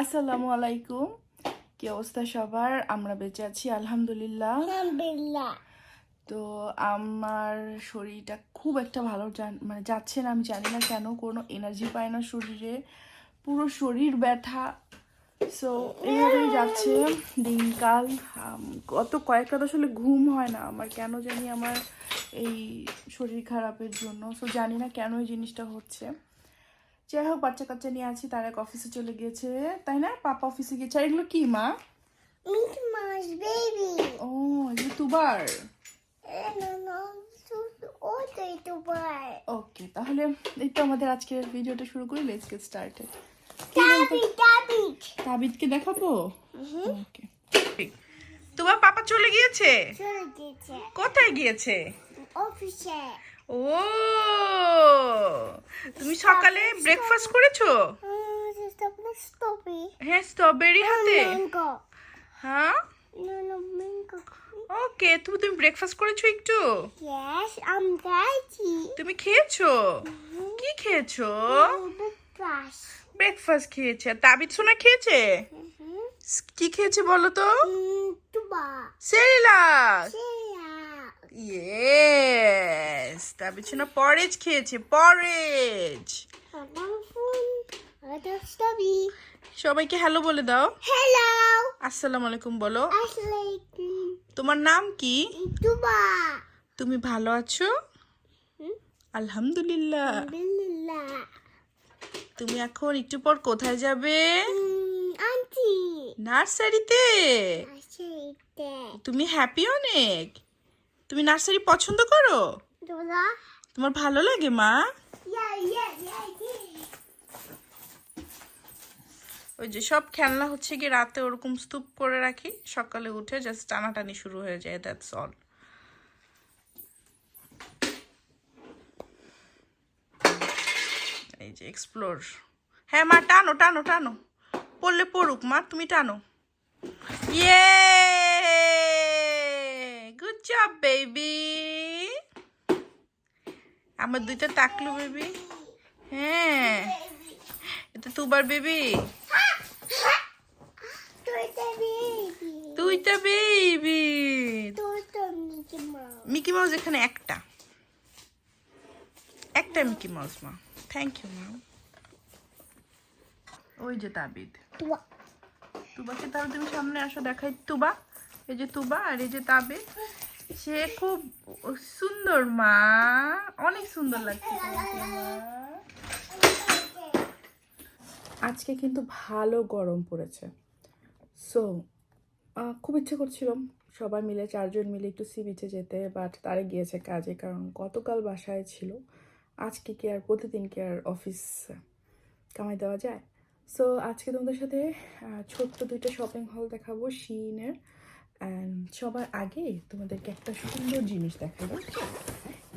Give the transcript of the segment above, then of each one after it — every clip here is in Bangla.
আসসালামু আলাইকুম। কি অবস্থা সবার? আমরা বেঁচে আছি আলহামদুলিল্লাহ। আলহামদুলিল্লাহ। তো আমার শরীরটা খুব একটা ভালো মানে যাচ্ছে না আমি জানি না কেন কোনো এনার্জি পায় না শরীরে। পুরো শরীর ব্যথা। সো এইভাবেই যাচ্ছে দিনকাল। গত কয়েকটা তো আসলে ঘুম হয় না আমার। কেন জানি আমার এই শরীর খারাপের জন্য। সো জানি না কেন এই জিনিসটা হচ্ছে। যাই হোক বাচ্চা কাচ্চা নিয়ে আছি তারা এক অফিসে চলে গিয়েছে তাই না? পাপা অফিসে গিয়েছে। আর এগুলো কি মা? বেবি। ও এগুলো তুবার? ওকে তাহলে এই তো আমাদের আজকের ভিডিওটা শুরু করি লেটস গেট স্টার্টেড টাবি টাবি তাবিদকে দেখাবো? ওকে তোমার পাপা চলে গিয়েছে? চলে কোথায় গিয়েছে? অফিসে। ও তুমি সকালে ব্রেকফাস্ট করেছ? হ্যাঁ স্ট্রবেরি হাতে। হ্যাঁ? ওকে তুমি তুমি ব্রেকফাস্ট করেছ একটু? তুমি খেয়েছো? কি খেয়েছো? ব্রেকফাস্ট খেয়েছে। তাবিদ সোনা খেয়েছে? কি খেয়েছে বলো তো? সেরিলাক ইয়েস তাবিদ সোনা পরেজ খেয়েছে পরেজ সবাইকে হ্যালো বলে দাও। Hello! আসসালামু আলাইকুম বলো। তোমার নাম কি? তুমি ভালো আছো? হুম? আলহামদুলিল্লাহ। তুমি এখন একটু পর কোথায় যাবে? নার্সারিতে। তুমি হ্যাপি অনেক? তুমি নার্সারি পছন্দ করো? তোমার? ভালো লাগে মা? ওই যে সব খেলনা হচ্ছে কি রাতে ওরকম স্তূপ করে রাখি সকালে উঠে জাস্ট টানাটানি শুরু হয়ে যায় দ্যাটস অল এই যে এক্সপ্লোর হ্যাঁ মা টানো টানো টানো। পড়লে পড়ুক মা তুমি টানো। ইয়ে গুড জব বেবি আমার দুইটা তাকলু বেবি হ্যাঁ। এটা তুবার বেবি তো বেবি মিকি মাউস এখানে একটা। একটা মিকি মাউস মা। থ্যাংক ইউ মা ওই যে তাবিদ। তুবা। তুবাকে তাহলে তুমি সামনে আসো দেখাই। তুবা। এই যে তুবা আর এই যে তাবে সে খুব সুন্দর মা। অনেক সুন্দর লাগছে। আজকে কিন্তু ভালো গরম পড়েছে। সো খুব ইচ্ছে করছিলাম সবাই মিলে, চারজন মিলে একটু সি বিচে যেতে বাট তারা গিয়েছে কাজে, কারণ গতকাল বাসায় ছিল। আজকে কি আর, প্রতিদিন কি আর অফিস কামাই দেওয়া যায়? সো আজকে তোমাদের সাথে ছোট্ট দুইটা শপিং হল দেখাবো, শিনের। অ্যান্ড সবার আগে তোমাদেরকে একটা সুন্দর জিনিস দেখাবো।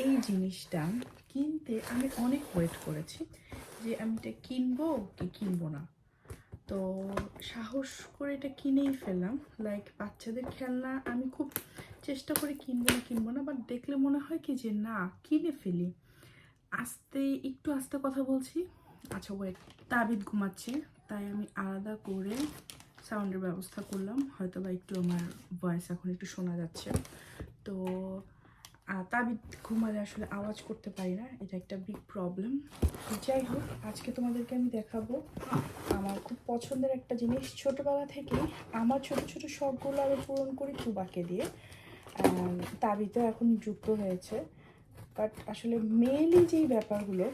এই জিনিসটা কিনতে আমি অনেক ওয়েট করেছি যে আমি এটা কিনবো কি কিনবো না। তো সাহস করে এটা কিনেই ফেললাম। লাইক বাচ্চাদের খেলনা আমি খুব চেষ্টা করে কিনবো না কিনবো না বাট দেখলে মনে হয় কি যে না, কিনে ফেলি। আস্তে, একটু আস্তে কথা বলছি। আচ্ছা ওয়েট তাবিদ ঘুমাচ্ছে, তাই আমি আলাদা করে সাউন্ডের ব্যবস্থা করলাম। হয়তো বা একটু আমার ভয়েস এখন একটু শোনা যাচ্ছে। তো তাবিদ ঘুমালে আসলে আওয়াজ করতে পারি না, এটা একটা বিগ প্রবলেম যাই হোক, আজকে তোমাদেরকে আমি দেখাবো আমার খুব পছন্দের একটা জিনিস। ছোটোবেলা থেকে আমার ছোট ছোট শখগুলো আমি পূরণ করি তুবাকে দিয়ে। তাবিদও এখন যুক্ত হয়েছে। বাট আসলে মেয়েলি যেই ব্যাপারগুলো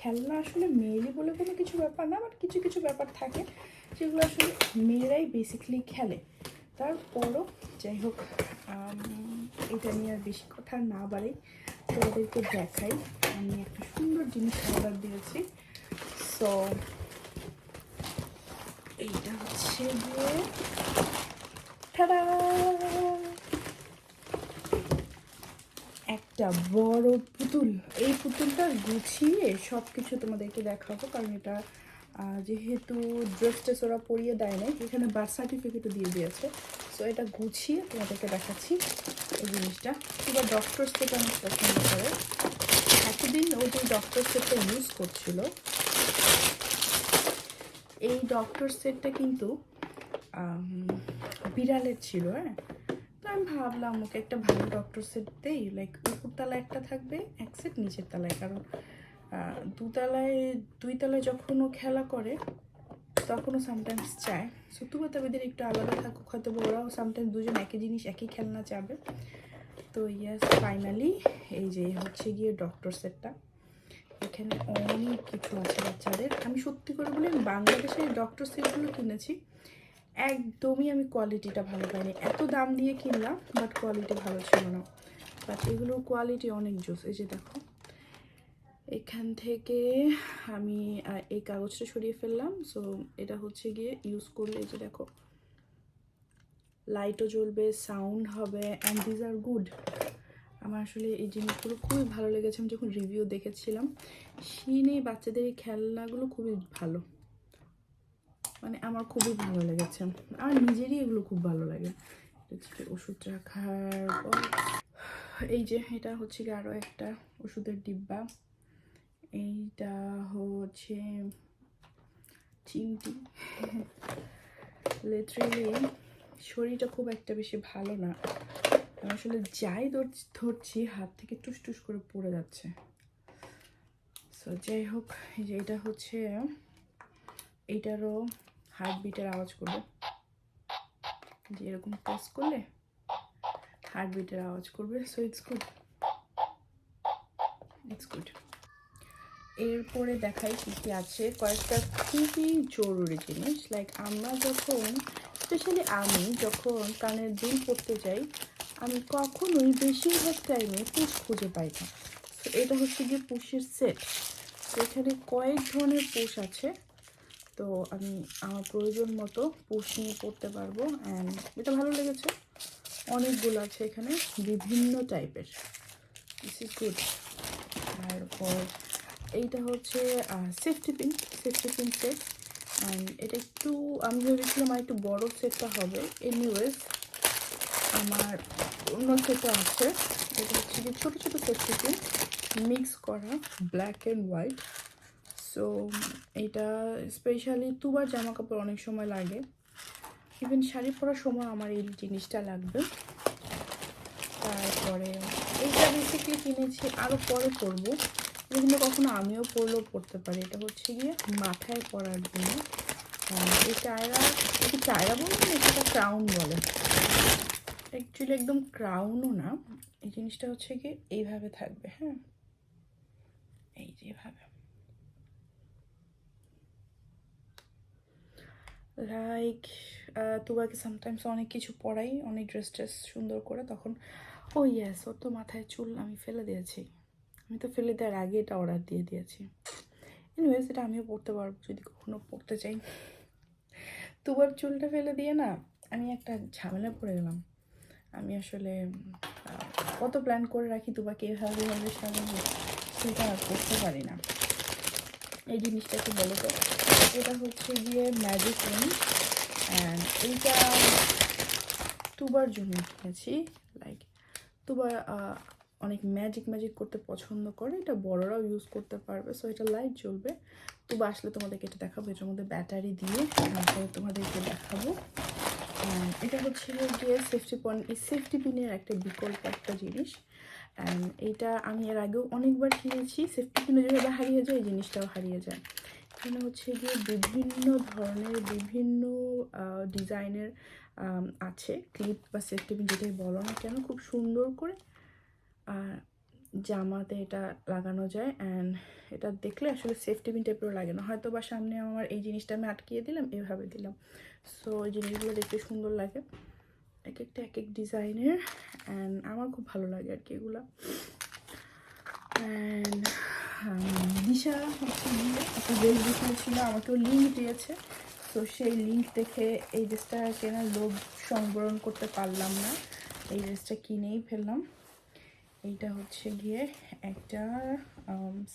খেলনা আসলে মেয়েলি বলে কোনো কিছু ব্যাপার না বাট কিছু কিছু ব্যাপার থাকে। যেগুলো আসলে মেয়েরাই বেসিক্যালি খেলে। তারপরও যাই হোক এটা নিয়ে আর বেশি কথা না বাড়াই, তোমাদেরকে দেখাই। আমি একটা সুন্দর জিনিস অর্ডার দিয়েছি। সো এইটা হচ্ছে গিয়ে একটা বড় পুতুল। এই পুতুলটা গুছিয়ে সব কিছু তোমাদেরকে দেখাবো, কারণ এটা যেহেতু ড্রেস টেস ওরা পরিয়ে দেয় নাই, এখানে বার্থ সার্টিফিকেটও দিয়ে দিয়েছে। সো এটা গুছিয়ে তোমাদেরকে দেখাচ্ছি এই জিনিসটা। এবার ডক্টর থেকে অনেক পছন্দ করে। এতদিন ওই যে ডক্টর সেটটা ইউজ করছিল, এই ডক্টর সেটটা কিন্তু বিড়ালের ছিল হ্যাঁ? তো আমি ভাবলাম, ওকে একটা ভালো ডক্টর সেট দেই। লাইক উপরতলায় একটা থাকবে, এক সেট নিচের তলায়। কারণ দুতলায় দুই তলায় যখন ও খেলা করে তখনও সামটাইমস চায়। সো তুবা তাবিদের একটু আলাদা থাকুক, হয়তো ওরাও সামটাইমস দুজন একই জিনিস, একই খেলনা চাবে। তো ইয়াস ফাইনালি এই যে হচ্ছে গিয়ে ডক্টর সেটটা এখানে অনেক কিছু আছে বাচ্চাদের। আমি সত্যি করে বলি, আমি বাংলাদেশের ডক্টর সেটগুলো কিনেছি। একদমই আমি কোয়ালিটিটা ভালো পাইনি। এত দাম দিয়ে কিনলাম বাট কোয়ালিটি ভালো ছিল না। বাট এগুলোর কোয়ালিটি অনেক জোস। এই যে দেখো। এখান থেকে আমি এই কাগজটা সরিয়ে ফেললাম। সো এটা হচ্ছে গিয়ে ইউজ করলে এই যে দেখো লাইটও জ্বলবে সাউন্ড হবে অ্যান্ড দিজ আর গুড আমার আসলে এই জিনিসগুলো খুবই ভালো লেগেছে। আমি যখন রিভিউ দেখেছিলাম শিনে বাচ্চাদের এই খেলনাগুলো খুবই ভালো। মানে আমার খুবই ভালো লেগেছে। আর নিজেরই এগুলো খুব ভালো লাগে। ওষুধ রাখার box। এই যে এটা হচ্ছে কি আরও একটা ওষুধের ডিব্বা। এইটা হচ্ছে চিমটি লিটারেলি শরীরটা খুব একটা বেশি ভালো না। আসলে যাই ধর- ধরছি, হাত থেকে টুস টুস করে পড়ে যাচ্ছে। সো যাই হোক যে এটা হচ্ছে, এইটারও হার্টবিটের আওয়াজ করবে। যে এরকম প্রেস করলে হার্টবিটের আওয়াজ করবে। So it's good it's good এরপরে দেখাই কী কী আছে। কয়েকটা খুবই জরুরি জিনিস লাইক আমরা যখন স্পেশালি আমি যখন কানের দুল পড়তে যাই, আমি কখনোই বেশিরভাগ টাইমে পুষ খুঁজে পাই না। তো এটা হচ্ছে গিয়ে পুষের সেট তো এখানে কয়েক ধরনের পুষ আছে। তো আমি আমার প্রয়োজন মতো পুষ নিয়ে পড়তে পারব। অ্যান্ড এটা ভালো লেগেছে। অনেকগুলো আছে এখানে, বিভিন্ন টাইপের দিস ইজ গুড তারপর এইটা হচ্ছে safety pin safety pin set এটা একটু, আমি ভেবেছিলাম আর একটু বড় সেটটা হবে। এনিওয়েজ আমার অন্য সেটটা আছে। এটা হচ্ছে যে ছোটো ছোটো সেফটি পিন মিক্স করা ব্ল্যাক অ্যান্ড হোয়াইট সো এটা স্পেশালি দুবার জামা কাপড় অনেক সময় লাগে। ইভেন শাড়ি পরার সময় আমার এই জিনিসটা লাগবে। তারপরে এইটা বেসিকলি কিনেছি আরও পরে এগুলো কখনো আমিও পরলেও পরতে পারি। এটা হচ্ছে গিয়ে মাথায় পরার জন্য। এই টায়রা এটি টায়রা বলতে না, এটা ক্রাউন বলে। অ্যাকচুয়ালি একদম ক্রাউনও না। এই জিনিসটা হচ্ছে কি এইভাবে থাকবে হ্যাঁ? এই যে এভাবে। লাইক তোমাকে সামটাইমস অনেক কিছু পড়াই অনেক ড্রেস ট্রেস সুন্দর করে। তখন ও ইয়েস ওর তো মাথায় চুল আমি ফেলে দিয়েছি। আমি তো ফেলে দেওয়ার আগে এটা অর্ডার দিয়ে দিয়েছি। এনিওয়েজ এটা আমিও পড়তে পারব যদি কখনো পড়তে চাই। তুবার চুলটা ফেলে দিয়ে না আমি একটা ঝামেলা পড়ে গেলাম। আমি আসলে কত প্ল্যান করে রাখি তুবাকে এভাবে এভাবে সাজাবো সেটা করতে পারি না। এই জিনিসটা একটু বলো তো। এটা হচ্ছে গিয়ে ম্যাজিক রিং অ্যান্ড এইটা তুবার জন্য কিনেছি লাইক তুবা আহ, অনেক ম্যাজিক ম্যাজিক করতে পছন্দ করে, এটা বড়রাও ইউজ করতে পারবে সো এটা লাইট জ্বলবে। তুবা আসলে তোমাদেরকে এটা দেখাবো, এটার মধ্যে ব্যাটারি দিয়ে তারপরে তোমাদেরকে দেখাবো। এটা হচ্ছে গিয়ে সেফটি পয়েন্ট এই সেফটি পিনের একটা বিকল্প একটা জিনিস। অ্যান্ড এইটা আমি এর আগেও অনেকবার কিনেছি সেফটি পিনে যেভাবে হারিয়ে যায়, এই জিনিসটাও হারিয়ে যায়। এখানে হচ্ছে গিয়ে বিভিন্ন ধরনের, বিভিন্ন ডিজাইনের আছে। ক্লিপ বা সেফটি পিন যেটাই বলো না কেন, খুব সুন্দর করে জামাতে এটা লাগানো যায় অ্যান্ড এটা দেখলে আসলে সেফটি পিন টাইপেরও লাগে না। হয়তো বা সামনে আমার এই জিনিসটা আমি আটকিয়ে দিলাম, এভাবে দিলাম। সো এই জিনিসগুলো দেখতে সুন্দর লাগে। এক একটা এক এক ডিজাইনের অ্যান্ড আমার খুব ভালো লাগে আর কি এগুলো। অ্যান্ড দিশা একটা দেখিয়েছিল, আমাকেও লিঙ্ক দিয়েছে। তো সেই লিঙ্ক দেখে এই ড্রেসটা কেনার লোভ সংবরণ করতে পারলাম না। এই ড্রেসটা কিনেই ফেললাম। এইটা হচ্ছে গিয়ে একটা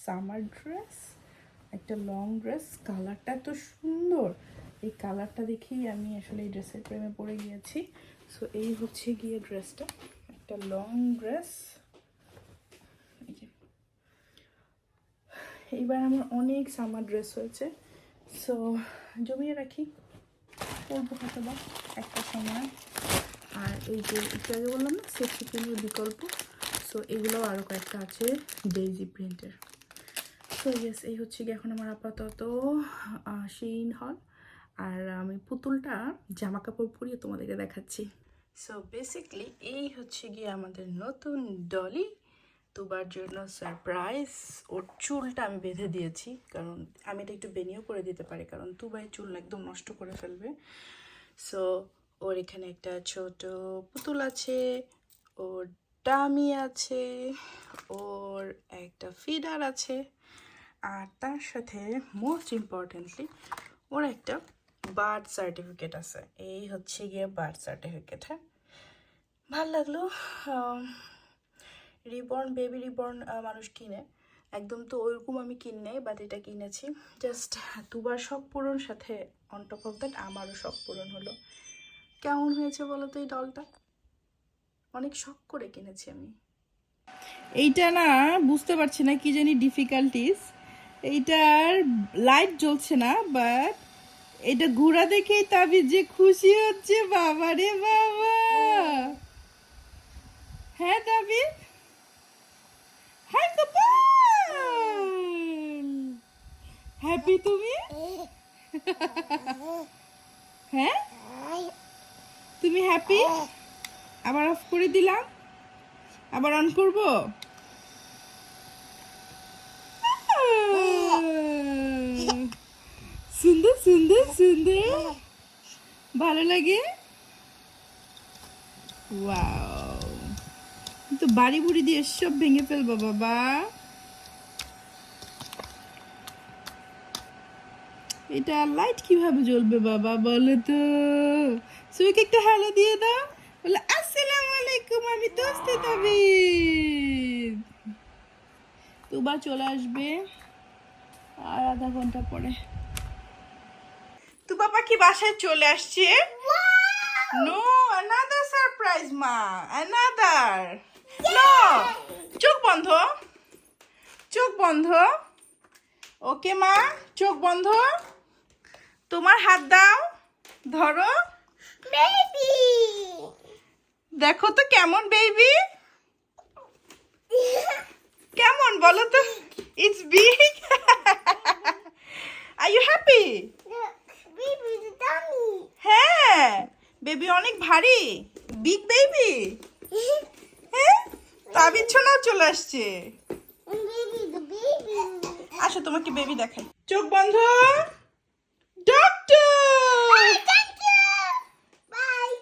সামার ড্রেস একটা লং ড্রেস কালারটা এত সুন্দর। এই কালারটা দেখেই আমি আসলে এই ড্রেসের প্রেমে পড়ে গিয়েছি। সো এই হচ্ছে গিয়ে ড্রেসটা একটা লং ড্রেস এইবার আমার অনেক সামার ড্রেস হয়েছে। সো জমিয়ে রাখি। করব হয়তো বা একটা সময়। আর এই যে বললাম না, সেফটি বিকল্প। সো এগুলোও আরও কয়েকটা আছে ডেইজি প্রিন্টের সো ইয়েস এই হচ্ছে গিয়ে এখন আমার আপাতত শিন হল আর আমি পুতুলটা জামা কাপড় পরিয়ে তোমাদেরকে দেখাচ্ছি। সো বেসিকলি এই হচ্ছে গিয়ে আমাদের নতুন ডলি তুবার জন্য সারপ্রাইজ ওর চুলটা আমি বেঁধে দিয়েছি। কারণ আমি এটা একটু বেনিও করে দিতে পারি, কারণ তুবাই চুল একদম নষ্ট করে ফেলবে। সো ওর এখানে একটা ছোট পুতুল আছে, ওর ডামি আছে, ওর একটা ফিডার আছে, আর তার সাথে মোস্ট ইম্পর্টেন্টলি ওর একটা বার্থ সার্টিফিকেট আছে। এই হচ্ছে গিয়ে বার্থ সার্টিফিকেট হ্যাঁ? ভালো লাগল রিবর্ন বেবি রিবর্ন মানুষ কিনে। একদম তো ওইরকম আমি কিনে বাট এটা কিনেছি। জাস্ট দুবার শখ পূরণ, সাথে অন টপ অফ দ্যাট আমারও শখ পূরণ হলো। কেমন হয়েছে বলো তো এই ডলটা অনেক শখ করে কিনেছি আমি। এইটা না বুঝতে পারছি না কি জানি ডিফিকাল্টিস এইটার লাইট জ্বলছে না বাট এটা ঘোরা দেখেই তাবি যে খুশি হচ্ছে, বাবা রে বাবা। হ্যাঁ হাই কপাল হ্যাপি তুমি? হ্যাঁ? তুমি হ্যাপি আবার অফ করে দিলাম। আবার অন করব? সুন্দর সুন্দর সুন্দর। ভালো লাগে? ওয়াও তো বাড়ি বুড়ি দিয়ে সব ভেঙে ফেলব, বাবা। এটা লাইট কীভাবে জ্বলবে, বাবা, বলো তো? সুইকে একটা হ্যালো দিয়ে দাও। বলে আসসালামু আলাইকুম আমি দোস্তে তাবিদ তুবা চলে আসবে। আর আধা ঘণ্টা পরে। তুবা পাখি বাসায় চলে আসছে। নো অ্যানাদার সারপ্রাইজ মা অ্যানাদার নো চোখ বন্ধ। চোখ বন্ধ। ওকে মা চোখ বন্ধ। তোমার হাত দাও। ধরো। Baby. দেখো তো কেমন বেবি কেমন বলো তো? It's big are you happy. হ্যাঁ বেবি অনেক ভারী। বিগ বেবি হ্যাঁ তাবিজ ছোনাও চলে আসছে। আসো তোমাকে বেবি দেখাই। চোখ বন্ধ। Doctor Thank you. Bye.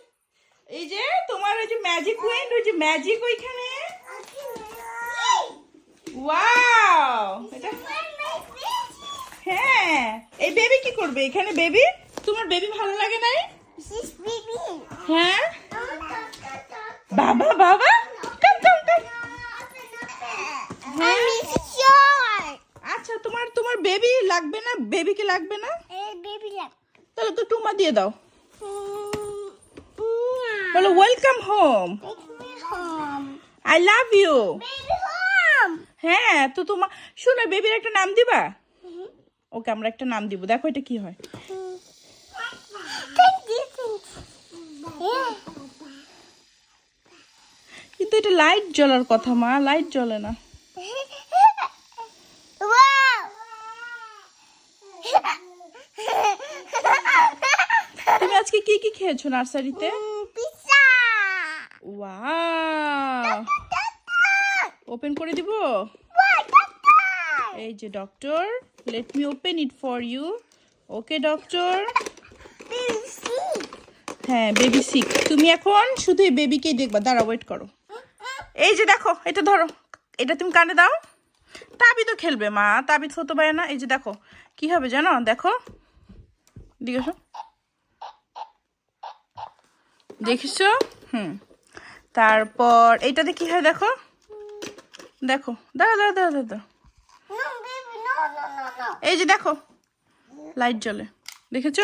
এই যে তোমার ওই যে ম্যাজিক উইন্ড ওই যে ম্যাজিক ওইখানে ওয়াও এটা হ্যাঁ। এই বেবি কি করবে? এখানে বেবি তোমার বেবি ভালো লাগে নাই? হ্যাঁ? বাবা বাবা? কাম কাম কাম আচ্ছা তোমার তোমার বেবি লাগবে না? বেবিকে লাগবে না. তাহলে তো টুমা দিয়ে দাও। বলো welcome home. I love you Baby, home. হ্যাঁ তো তোমার শোনো বেবির একটা নাম দিবা ওকে আমরা একটা নাম দিব দেখো এটা কি হয়. কিন্তু এটা লাইট জ্বলার কথা মা লাইট জ্বলে না. তুমি আজকে কি কি খেয়েছো নার্সারিতে. ওয়াও ওপেন করে দিব? এই যে doctor let me open it for you okay doctor হ্যাঁ বেবি সিক তুমি এখন শুধু এই বেবিকেই দেখবা। দাঁড়া ওয়েট করো। এই যে দেখো এটা ধরো। এটা তুমি কানে দাও। তাবি তো খেলবে মা। তাবি হতে পারে না। এই যে দেখো কি হবে জানো? দেখো। দেখিস হুম। তারপর এইটাতে কি হয় দেখো? দেখো দাঁড়া দাঁড়া দাঁড়া no. এই যে দেখো লাইট জ্বলে দেখেছ?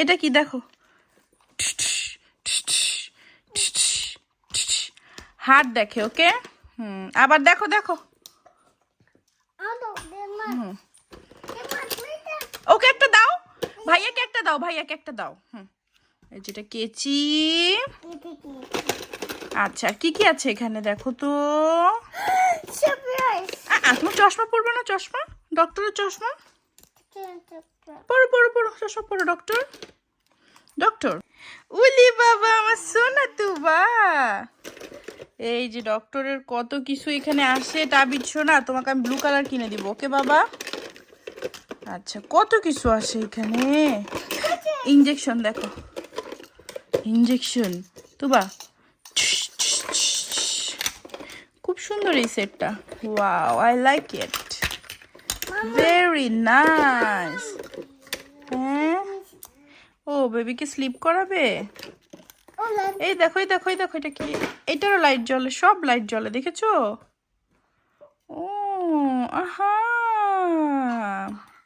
এটা কি দেখো? হাত দেখে ওকে? হুম আবার দেখো দেখো? ওকে একটা দাও। ভাইয়াকে একটা দাও ভাইয়াকে একটা দাও। হুম। এই যেটা কেচি। আচ্ছা কি কি আছে এখানে দেখো তো? তোমার চশমা পরবে না চশমা? ডক্টরের চশমা? পড়ো পড়ো পড়ো চশমা পড়ো ডক্টর ডক্টর উলি বাবা আমার সোনা তুবা এই যে ডক্টরের কত কিছু এখানে আসে টাবির সোনা তোমাকে আমি ব্লু কালার কিনে দিব ওকে বাবা? আচ্ছা কত কিছু আসে এখানে? ইঞ্জেকশন দেখো। ইঞ্জেকশন তুবা সুন্দর এই সেটটা। Wow I like it very nice হ্যাঁ? ও বেবিকে স্লিপ করাবে? এই দেখো এই দেখো এই দেখো, এটা কি? এটারও লাইট জ্বলে, সব লাইট জ্বলে, দেখেছ? ও, আহা।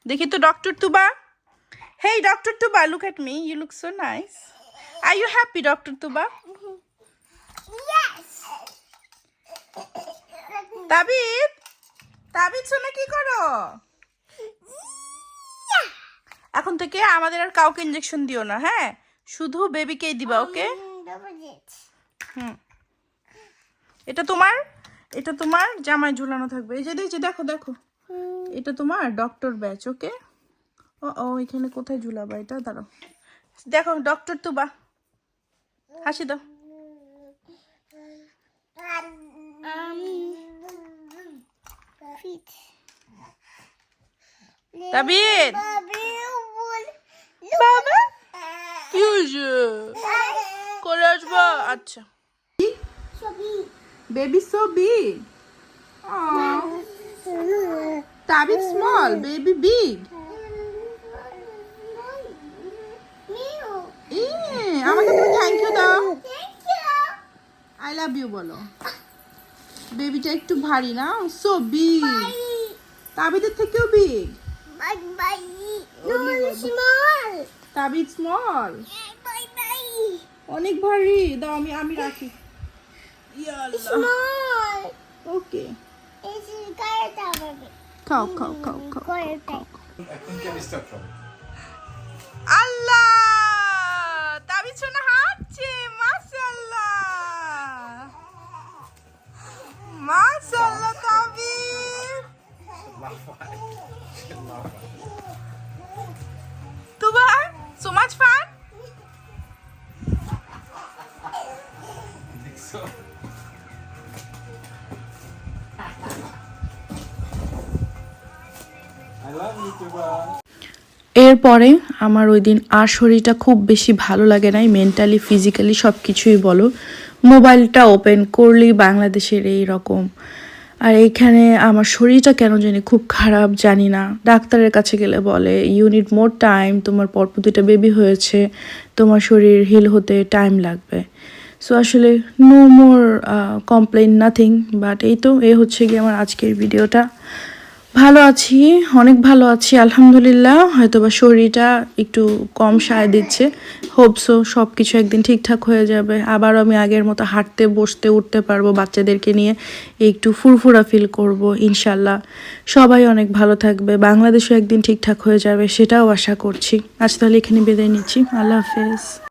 দেখি তো doctor Tuba. Hey doctor Tuba look at me you look so nice are you happy doctor Tuba? Yes! Tabid Tabid শোনা কি করো? এখন থেকে আমাদের আর কাউকে ইঞ্জেকশন দিও না হ্যাঁ? শুধু বেবিকেই দিবা ওকে হুম। এটা তোমার এটা তোমার জামায় ঝুলানো থাকবে। এই যে যে দেখো দেখো। এটা তোমার ডক্টর ব্যাচ ওকে ও ও এখানে কোথায় ঝুলাবা এটা? দাঁড়াও। দেখো ডক্টর তো বা হাসি দাও। Baby, বাবা! কি হয়েছে? করে আসবা আচ্ছা। Baby so big Tabid small baby big আমাকে তুমি থ্যাংক ইউ দাও। আই লাভ ইউ বলো। বেবিটা একটু ভারী না? সো বিগ তাবিদের থেকেও বিগ তাবিদ স্মল অনেক ভারী। দাও আমি আমি রাখি। ওকে খাও খাও খাও খাও আল্লাহ! এরপরে আমার ওই দিন আর শরীরটা খুব বেশি ভালো লাগে নাই মেন্টালি ফিজিক্যালি সব কিছুই বলো। মোবাইলটা ওপেন করলেই বাংলাদেশের এই রকম। আর এইখানে আমার শরীরটা কেন জানি খুব খারাপ জানি না। ডাক্তারের কাছে গেলে বলে ইউনিট মোর টাইম তোমার পরপর দুইটা বেবি হয়েছে, তোমার শরীর হিল হতে টাইম লাগবে। সো আসলে no more complain nothing but এই তো, এ হচ্ছে গিয়ে আমার আজকের ভিডিওটা ভালো আছি, অনেক ভালো আছি, আলহামদুলিল্লাহ। হয়তোবা শরীরটা একটু কম সায় দিচ্ছে। হোপসো সব কিছু একদিন ঠিকঠাক হয়ে যাবে। আবার আমি আগের মতো হাঁটতে, বসতে, উঠতে পারব বাচ্চাদেরকে নিয়ে। একটু ফুরফুরা ফিল করব, ইনশাল্লাহ। সবাই অনেক ভালো থাকবে। বাংলাদেশও একদিন ঠিকঠাক হয়ে যাবে, সেটাও আশা করছি। আজ তাহলে এখানে বিদায় নিচ্ছি। আল্লাহ হাফেজ।